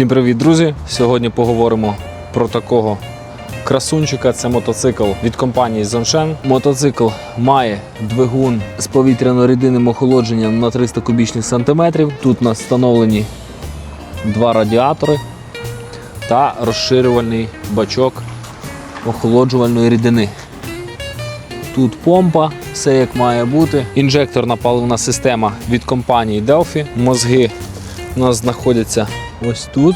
Всім привіт, друзі! Сьогодні поговоримо про такого красунчика. Це мотоцикл від компанії Zonshen. Мотоцикл має двигун з повітряно-рідинним охолодженням на 300 кубічних сантиметрів. Тут у нас встановлені два радіатори та розширювальний бачок охолоджувальної рідини. Тут помпа, все як має бути. Інжекторна паливна система від компанії Delphi. Мозги у нас знаходяться ось тут,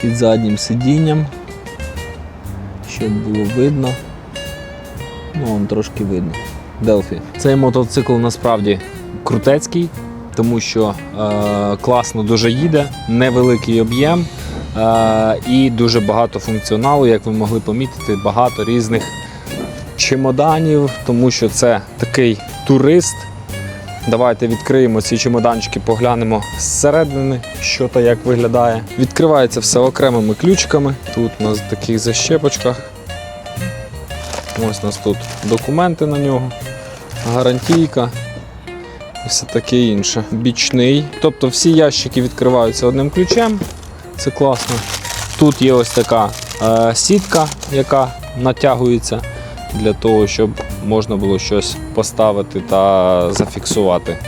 під заднім сидінням. Щоб було видно. Ну, вон трошки видно. Delphi. Цей мотоцикл насправді крутецький, тому що е, класно дуже їде, невеликий об'єм е, і дуже багато функціоналу, як ви могли помітити, багато різних чемоданів, тому що це такий турист. Давайте відкриємо ці чемоданчики, поглянемо зсередини, що та як виглядає. Відкривається все окремими ключиками. Тут у нас в таких защепочках. Ось у нас тут документи на нього, гарантійка і все таке інше. Бічний. Тобто всі ящики відкриваються одним ключем. Це класно. Тут є ось така е, сітка, яка натягується для того, щоб можна було щось поставити та зафіксувати.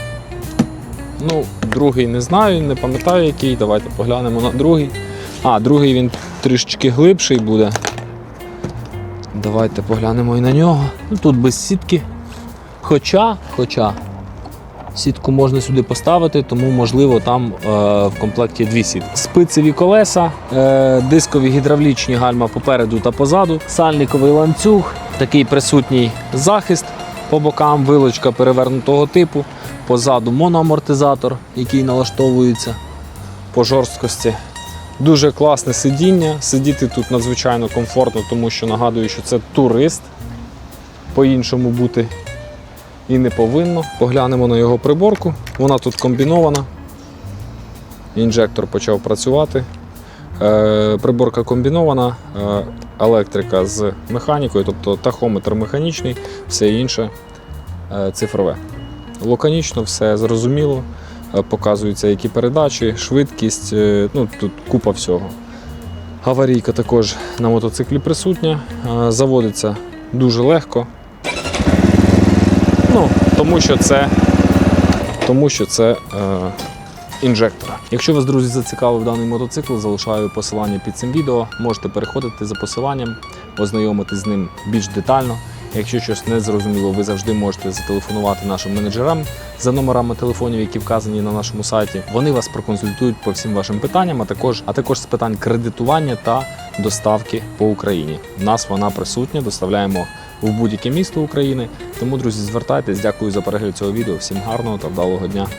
Ну, другий не знаю, не пам'ятаю який. Давайте поглянемо на другий. А, другий він трішечки глибший буде. Давайте поглянемо і на нього. Ну, тут без сітки. Хоча, хоча, сітку можна сюди поставити, тому можливо там е, в комплекті дві сітки. Спицеві колеса, е, дискові гідравлічні гальма попереду та позаду, сальниковий ланцюг, такий присутній захист по бокам, вилочка перевернутого типу, позаду моноамортизатор, який налаштовується по жорсткості. Дуже класне сидіння. Сидіти тут надзвичайно комфортно, тому що нагадую, що це турист. По-іншому бути і не повинно. Поглянемо на його приборку. Вона тут комбінована. Інжектор почав працювати. Е, приборка комбінована, е, електрика з механікою, тобто тахометр механічний, все інше е, цифрове. Лаконічно, все зрозуміло. Показуються які передачі, швидкість, ну тут купа всього. Аварійка також на мотоциклі присутня. Заводиться дуже легко. Ну, тому що це, тому що це е, інжектор. Якщо вас, друзі, зацікавив даний мотоцикл, залишаю посилання під цим відео. Можете переходити за посиланням, ознайомитись з ним більш детально. Якщо щось не зрозуміло, ви завжди можете зателефонувати нашим менеджерам за номерами телефонів, які вказані на нашому сайті. Вони вас проконсультують по всім вашим питанням, а також, а також з питань кредитування та доставки по Україні. У нас вона присутня, доставляємо в будь-яке місто України. Тому, друзі, звертайтесь. Дякую за перегляд цього відео. Всім гарного та вдалого дня.